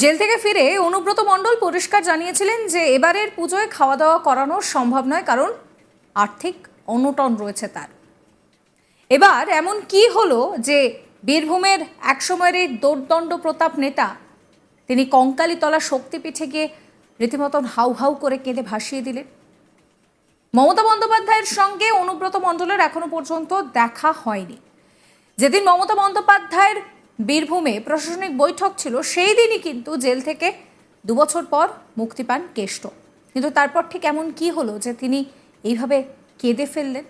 Jail থেকে ফিরে অনুব্রত মণ্ডল পরিষ্কার জানিয়েছিলেন যে এবারের পুজোয় খাওয়া দাওয়া করানো সম্ভব নয়, কারণ আর্থিক অনটন রয়েছে তার। এবার এমন কি হলো যে বীরভূমের একসময়ের এই দোর্দণ্ড প্রতাপ নেতা, তিনি কঙ্কালীতলা শক্তিপীঠে গিয়ে রীতিমতন হাউ হাউ করে কেঁদে ভাসিয়ে দিলেন। মমতা বন্দ্যোপাধ্যায়ের সঙ্গে অনুব্রত মণ্ডলের এখনও পর্যন্ত দেখা হয়নি। যেদিন মমতা বন্দ্যোপাধ্যায়ের বীরভূমে প্রশাসনিক বৈঠক ছিল, সেই দিনই কিন্তু জেল থেকে দুবছর পর মুক্তি পান কেষ্ট। কিন্তু তারপর ঠিক এমন কি হলো যে তিনি এইভাবে কেঁদে ফেললেন?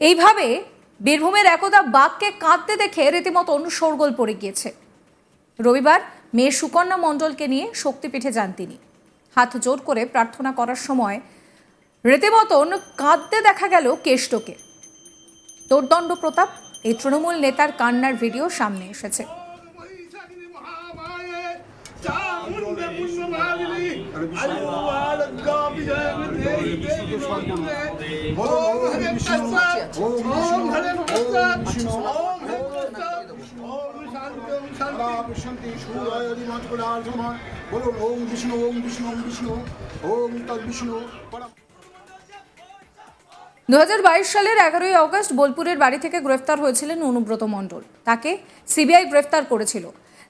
এইভাবে বীরভূমের একদা বাঘকে কাঁদতে দেখে রীতিমতন শোরগোল পড়ে গিয়েছে। রবিবার মেয়ে সুকন্যা মণ্ডলকে নিয়ে শক্তিপীঠে যান তিনি। হাত জোর করে প্রার্থনা করার সময় রীতিমতন কাঁদতে দেখা গেল কেষ্টকে। দোর্দণ্ড প্রতাপ এই তৃণমূল নেতার কান্নার ভিডিও সামনে এসেছে বলুন ওম বিষ্ণু ওম বিষ্ণু ওম বিষ্ণু ওম তদ বিষ্ণু দু হাজার বাইশ সালের এগারোই অগস্ট বোলপুরের বাড়ি থেকে গ্রেফতার হয়েছিলেন অনুব্রত মণ্ডল। তাকে সিবিআই গ্রেফতার করেছিল।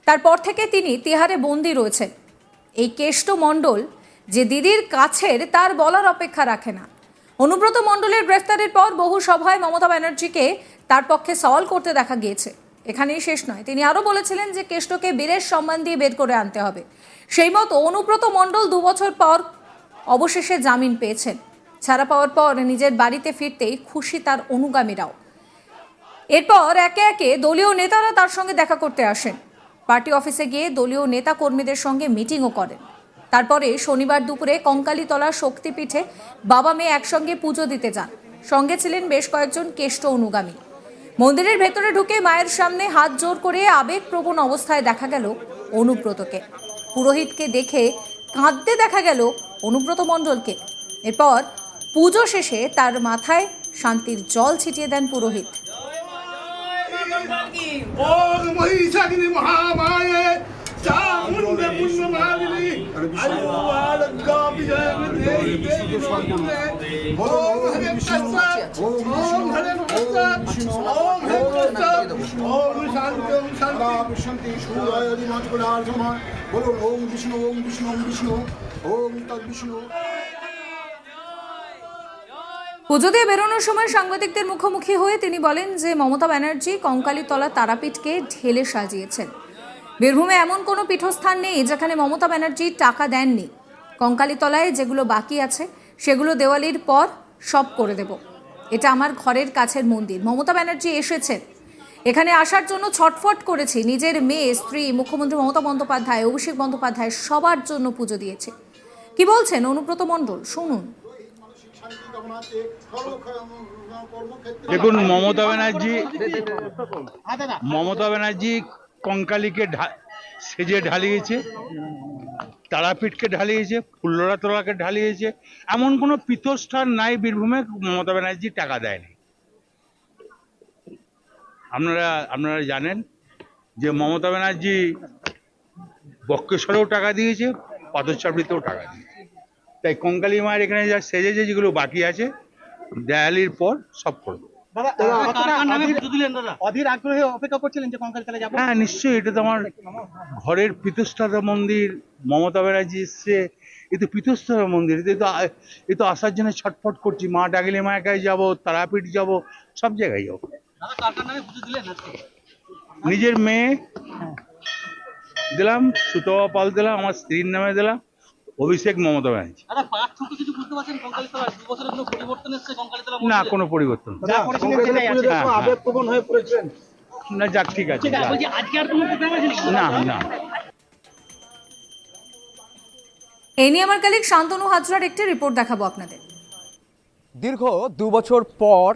তারপর থেকে তিনি তিহারে বন্দি রয়েছেন। এই কেষ্ট মণ্ডল যে দিদির কাছের, তার বলার অপেক্ষা রাখে না। অনুব্রত মণ্ডলের গ্রেফতারের পর বহু সভায় মমতা ব্যানার্জিকে তার পক্ষে সওয়াল করতে দেখা গিয়েছে। এখানেই শেষ নয়। তিনি আরও বলেছিলেন যে কেষ্টকে বীরের সম্মান দিয়ে বের করে আনতে হবে। সেই মতো অনুব্রত মণ্ডল দু বছর পর অবশেষে জামিন পেয়েছেন। ছাড়া পাওয়ার পর নিজের বাড়িতে ফিরতেই খুশি তার অনুগামীরাও। এরপর একে একে দলীয় নেতারা তার সঙ্গে দেখা করতে আসেন। পার্টি অফিসে গিয়ে দলীয় নেতা কর্মীদের সঙ্গে মিটিংও করেন। তারপরে শনিবার দুপুরে কঙ্কালীতলা শক্তিপীঠে বাবা মেয়ে একসঙ্গে পুজো দিতে যান। সঙ্গে ছিলেন বেশ কয়েকজন কেষ্ট অনুগামী। মন্দিরের ভেতরে ঢুকে মায়ের সামনে হাত জোর করে আবেগপ্রবণ অবস্থায় দেখা গেল অনুব্রতকে। পুরোহিতকে দেখে কাঁদতে দেখা গেল অনুব্রত মণ্ডলকে এরপর পুজো শেষে তার মাথায় শান্তির জল ছিটিয়ে দেন পুরোহিত। বলুন ওম বিষ্ণু ওম বিষ্ণু ওম বিষ্ণু। ওম তদ বিষ্ণু। পুজো দিয়ে বেরোনোর সময় সাংবাদিকদের মুখোমুখি হয়ে তিনি বলেন যে মমতা ব্যানার্জি কঙ্কালীতলা তারাপীঠকে ঢেলে সাজিয়েছেন। বীরভূমে এমন কোনো পীঠস্থান নেই যেখানে মমতা ব্যানার্জি টাকা দেননি। কঙ্কালীতলায় যেগুলো বাকি আছে, সেগুলো দেওয়ালির পর সব করে দেব। এটা আমার ঘরের কাছের মন্দির। মমতা ব্যানার্জি এসেছেন। এখানে আসার জন্য ছটফট করেছি। নিজের মেয়ে, স্ত্রী, মুখ্যমন্ত্রী মমতা বন্দ্যোপাধ্যায়, অভিষেক বন্দ্যোপাধ্যায় সবার জন্য পুজো দিয়েছে। কি বলছেন অনুব্রত মণ্ডল? শুনুন। দেখুন মমতা ব্যানার্জি মমতা ব্যানার্জি কঙ্কালীকে সেজে ঢালিয়েছে তারাপীঠকে ঢালিয়েছে ফুল্লরা তোলাকে ঢালিয়েছে। এমন কোনো পীঠস্থান নাই বীরভূমে মমতা ব্যানার্জি টাকা দেয়নি। আপনারা আপনারা জানেন যে মমতা ব্যানার্জি বক্রেশ্বরেও টাকা দিয়েছে পাথরচাপড়িতেও টাকা দিয়েছে। তাই কঙ্কালী মায়ের এখানে যা সেজেছে যেগুলো বাকি আছে দেয়ালির পর সব করব। অধীর আগ্রহে অপেক্ষা করছিলেন যে কঙ্কাল তালে যাব। হ্যাঁ নিশ্চয়ই এটা তো আমার ঘরের পীতস্তারা মন্দির মমতা ব্যানার্জি এসছে এ তো পীতস্তারা মন্দির এতে তো এ তো আসার জন্য ছটফট করছি মা ডাকলে মায়ের কাছে যাব তারাপীঠ যাব সব জায়গায় যাব। নিজের মেয়ে দিলাম সুতবা পাল দিলাম আমার স্ত্রীর নামে দিলাম অভিষেক মমতা ব্যানার্জি। না কোনো পরিবর্তন না। হ্যাঁ, হ্যাঁ। না যাক ঠিক আছে না না। এই নিয়ে আমার কালিক শান্তনু হাজরার একটি রিপোর্ট দেখাবো আপনাদের। দীর্ঘ দু বছর পর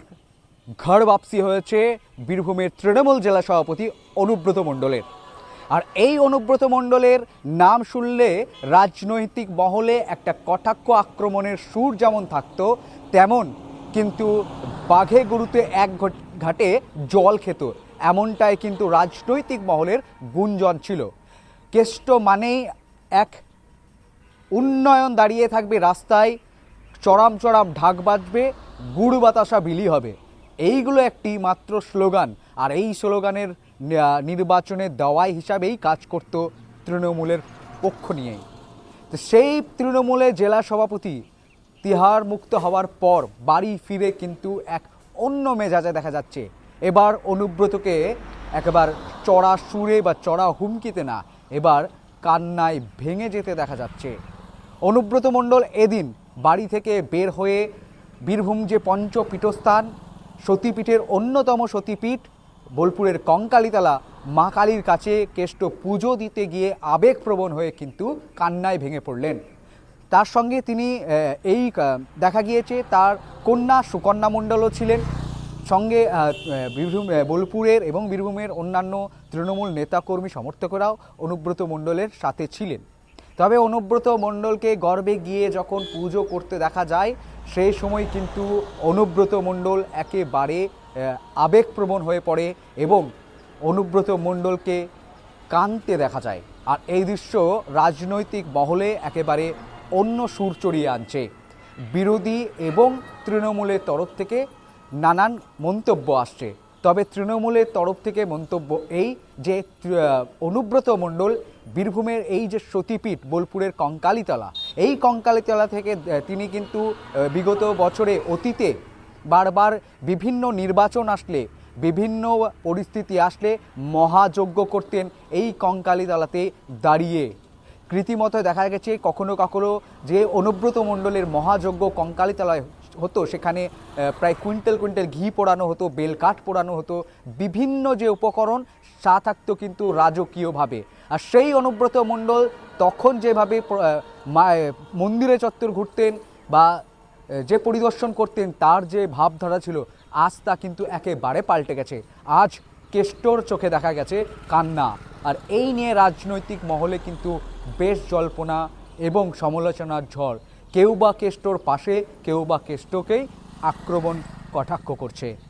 ঘর বাপসি হয়েছে বীরভূমের তৃণমূল জেলা সভাপতি অনুব্রত মণ্ডলের। আর এই অনুব্রত মণ্ডলের নাম শুনলে রাজনৈতিক মহলে একটা কটাক্ষ আক্রমণের সুর যেমন থাকতো, তেমন কিন্তু বাঘে গরুতে এক ঘট- জল খেত। এমনটাই কিন্তু রাজনৈতিক মহলের গুঞ্জন ছিল। কেষ্ট মানেই এক উন্নয়ন দাঁড়িয়ে থাকবে রাস্তায়, চড়াম চড়াম ঢাক বাজবে, গুড় বাতাসা বিলি হবে। এইগুলো একটি মাত্র স্লোগান। আর এই স্লোগানের আহ, নির্বাচনের দাওয়াই হিসাবেই কাজ করত তৃণমূলের পক্ষ নিয়েই। তো সেই তৃণমূলে জেলা সভাপতি তিহার মুক্ত হওয়ার পর বাড়ি ফিরে কিন্তু এক অন্য মেজাজে দেখা যাচ্ছে। এবার অনুব্রতকে একবার চড়া সুরে বা চড়া হুমকিতে না এবার কান্নায় ভেঙে যেতে দেখা যাচ্ছে। অনুব্রত মণ্ডল এদিন বাড়ি থেকে বের হয়ে বীরভূম যে পঞ্চপীঠস্থান সতীপীঠের অন্যতম সতীপীঠ বোলপুরের কঙ্কালীতলা মা কালীর কাছে কেষ্ট পুজো দিতে গিয়ে আবেগপ্রবণ হয়ে কিন্তু কান্নায় ভেঙে পড়লেন। তার সঙ্গে তিনি এই দেখা গিয়েছে তার কন্যা সুকন্যা মণ্ডলও ছিলেন। সঙ্গে বীরভূম বোলপুরের এবং বীরভূমের অন্যান্য তৃণমূল নেতাকর্মী সমর্থকরাও অনুব্রত মণ্ডলের সাথে ছিলেন। তবে অনুব্রত মণ্ডলকে গর্বে গিয়ে যখন পুজো করতে দেখা যায়, সেই সময় কিন্তু অনুব্রত মণ্ডল একেবারে আবেগপ্রবণ হয়ে পড়ে এবং অনুব্রত মণ্ডলকে কানতে দেখা যায়। আর এই দৃশ্য রাজনৈতিক মহলে একেবারে অন্য সুর চড়িয়ে আনছে। বিরোধী এবং তৃণমূলের তরফ থেকে নানান মন্তব্য আসছে। তবে তৃণমূলের তরফ থেকে মন্তব্য এই যে অনুব্রত মণ্ডল বীরভূমের এই যে সতীপীঠ বোলপুরের কঙ্কালীতলা, এই কঙ্কালীতলা থেকে তিনি কিন্তু বিগত বছরে অতীতে বারবার বিভিন্ন নির্বাচন আসলে, বিভিন্ন পরিস্থিতি আসলে মহাযজ্ঞ করতেন এই কঙ্কালীতলাতে দাঁড়িয়ে। রীতিমতো দেখা গেছে কখনো কখনো যে অনুব্রত মণ্ডলের মহাযজ্ঞ কঙ্কালীতলায় হতো, সেখানে প্রায় কুইন্টাল কুইন্টাল ঘি পোড়ানো হতো, বেলকাঠ পোড়ানো হতো, বিভিন্ন যে উপকরণ তা থাকতো কিন্তু রাজকীয়ভাবে। আর সেই অনুব্রত মণ্ডল তখন যেভাবে মন্দিরে চত্বর ঘুরতেন বা যে পরিদর্শন করতেন, তার যে ভাবধারা ছিল, আজ তা কিন্তু একেবারে পাল্টে গেছে। আজ কেষ্টর চোখে দেখা গেছে কান্না। আর এই নিয়ে রাজনৈতিক মহলে কিন্তু বেশ জল্পনা এবং সমালোচনার ঝড়। কেউ বা কেষ্টর পাশে, কেউ বা কেষ্টকেই আক্রমণ কটাক্ষ করছে।